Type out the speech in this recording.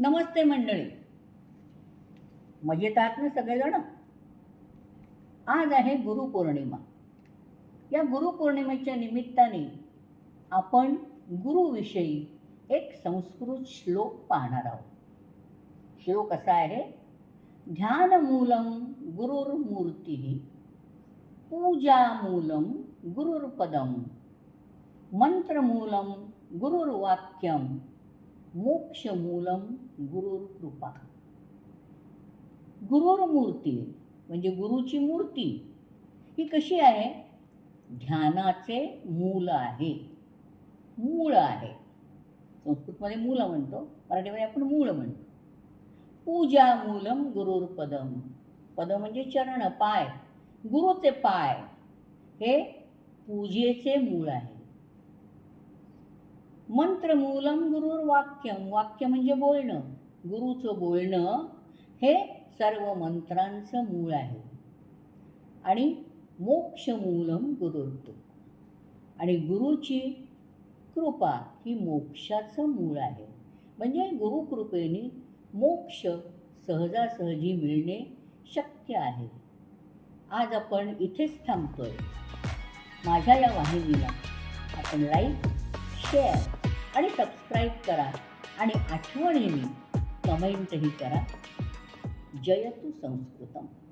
नमस्ते मंडळी. म्हणजे मजेत आहात ना सगळेजण? आज आहे गुरुपौर्णिमा या गुरुपौर्णिमेच्या निमित्ताने आपण गुरुविषयी एक संस्कृत श्लोक पाहणार आहोत. श्लोक असा आहे ध्यानमूलं गुरुर्मूर्ती पूजामूलम गुरुर्पदम मंत्रमूलं गुरुर्वाक्यम मोक्षमूलम गुरुर गुरुर्मूर्ती म्हणजे गुरुची मूर्ती ही कशी आहे? ध्यानाचे मूल आहे. मूळ आहे. संस्कृतमध्ये मूल म्हणतो मराठीमध्ये आपण मूळ म्हणतो. पूजा मूलम गुरुर्पदम पद म्हणजे चरण पाय. गुरुचे पाय हे पूजेचे मूळ आहे. मंत्रमूलम गुरुर वाक्यम. वाक्य म्हणजे बोलणं. गुरुचं बोलणं हे सर्व मंत्रांचं मूळ आहे. आणि मोक्षमूलम गुरुर्तु. आणि गुरुची कृपा ही मोक्षाचं मूळ आहे. म्हणजे गुरुकृपेने मोक्ष सहजासहजी मिळणे शक्य आहे. आज आपण इथेच थांबतोय. माझ्या या वाहिनीला आपण लाईक शेअर आणि सबस्क्राईब करा. आणि आठवणीने कमेंटही करा. जयतु संस्कृतम.